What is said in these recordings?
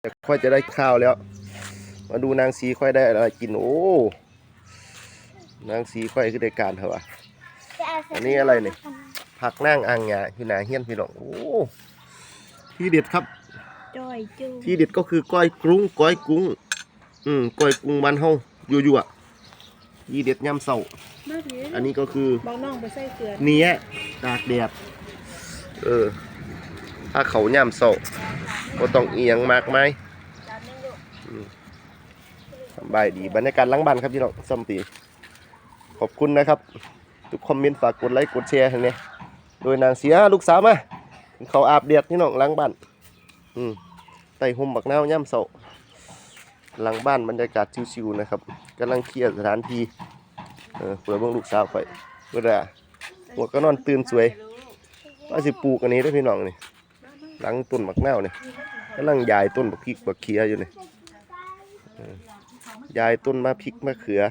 เดี๋ยวค่อยจะได้ข้าวแล้ว มาดูนางสีค่อยได้อะไรกินโอ้นางสีค่อยคือได้การเหรอวะอันนี้อะไรเนี่ยผักนั่งอ่างงาอยู่หนาเฮียนพี่น้องโอ้ที่เด็ดครับจอยจูที่เด็ดก็คือก้อยกรุ้งก้อยกุ้ง อืมก้อยกุ้งบ้านเฮาอยู่ๆอะที่เด็ดย่ำเสามาถืออันนี้ก็คือบอกน้องไปใส่เกลือเนี้ยตากแดดเออถ้าเขาย่ำเสา ก็ต้องเอียงมากไหมสำบายดีบรรยากาศล้างบ้านครับพี่น้องซัมปีขอบคุณนะครับ ทุกคอมเมนต์ฝากกดไลค์กดแชร์ให้เนี่ยโดยนางเสียลูกสาวมาเขาอาบเดียดพี่น้องล้างบ้านอืมไต่หุ่มบักนาวย่ำเสาหลังบ้านบรรยากาศชิวๆนะครับกำลังเคลียร์สถานที่เออเปิดเบิ่งลูกสาวไปเวลาหัวก็นอนตื่นสวยว่าสิปลูกอันนี้ได้พี่น้องนี่ หลังต้นบักนาวนี่ยกำลังยายต้นบักพริกบักเขียอยู่นี่เออยายต้นมะพริกมะเขือ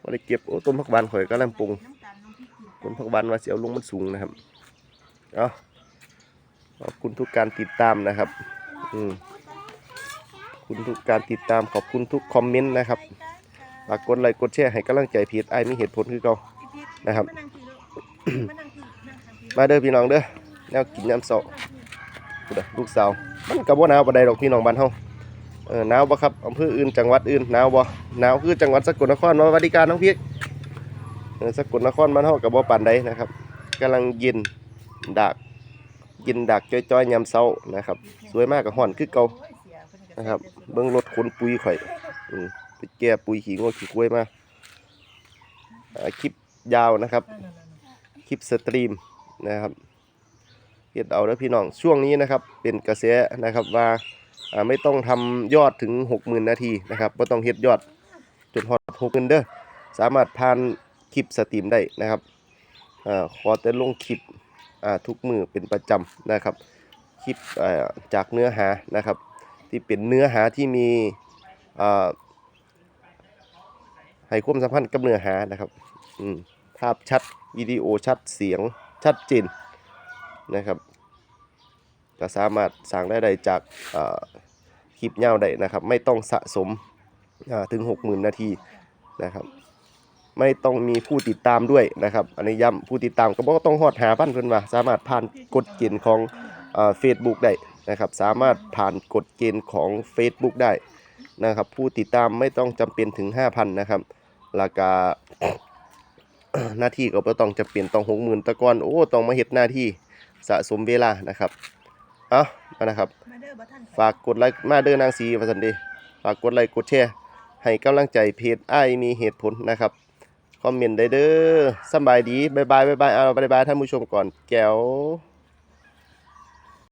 ว่าได้เก็บโอ้ต้นผักบานข่อยกำลังปรุงต้นผักบานว่าเสียวลงมันสูงนะครับเอาขอบคุณทุกการติดตามนะครับ อืมขอบคุณทุกการติดตามขอบคุณทุกคอมเมนต์นะครับฝากกดไลค์กดแชร์ให้กำลังใจเพจไอ้มีเหตุผลคือเก่านะครับ มาเด้อพี่น้องเด้อแนวกินยำเส ลูกสาวมันกับว่าหนาวปานใดดอกพี่น้องบ้านเฮาเออหนาวบ่ครับอำเภออื่นจังหวัดอื่นหนาวบ่หนาวคือจังหวัดสกลนครมาวัดิการน้องพีกเออสกลนครบ้านเฮากับบ่ปานใดนะครับกำลังเย็นดากเย็นดากจ้อยๆยามเช้านะครับ สวยมากกับห่อนคือเก่านะครับเบิ่งรถขนปุ๋ยข่อยอืมไปแก้ปุ๋ยขี้งัวขี้กล้วยมาคลิปยาวนะครับ คลิปสตรีมนะครับ เฮ็ดเอาแล้วพี่น้องช่วงนี้นะครับเป็นกระแสนะครับว่าไม่ต้องทำยอดถึง 60,000 นาทีนะครับบ่ต้องเฮ็ดยอดจนฮอด60,000เด้อสามารถผ่านคลิปสตรีมได้นะครับอขอแต่ลงคลิปทุกมือเป็นประจำนะครับคลิปจากเนื้อหานะครับ ที่เป็นเนื้อหาที่มีให้ความสัมพันธ์กับเนื้อหานะครับภาพชัดวิดีโอชัดเสียงชัดเจน นะครับก็สามารถสั่งได้ได้จากคลิปยาได้นะครับ ไม่ต้องสะสมถึง 60,000 นาทีนะครับ ไม่ต้องมีผู้ติดตามด้วยนะครับ อันนี้ย้ำผู้ติดตามก็บอกต้องฮอดหาพันเพิ่นว่าสามารถผ่านกฎเกณฑ์ของเฟซบุ๊กได้นะครับ สามารถผ่านกฎเกณฑ์ของ Facebook ได้นะครับ ผู้ติดตามไม่ต้องจำเป็นถึง 5,000 นะครับราคาหน้าที่ก็บ่ต้องจะเปลี่ยนต้องหกหมื่นตะกอนโอ้ต้องมาเฮ็ดหน้าที่ สะสมเวลานะครับเอามานะครับมาเด้อบ่ทันฝากกดไลค์มาเด้อนางสีว่าซั่นเด้ฝากกดไลค์กดแชร์ให้กำลังใจเพจอ้ายมีเหตุผลนะครับ คอมเมนต์ได้เด้อสำบายดีบ๊ายบายบ๊ายบายเอาบ๊ายบายท่านผู้ชมก่อนแก้ว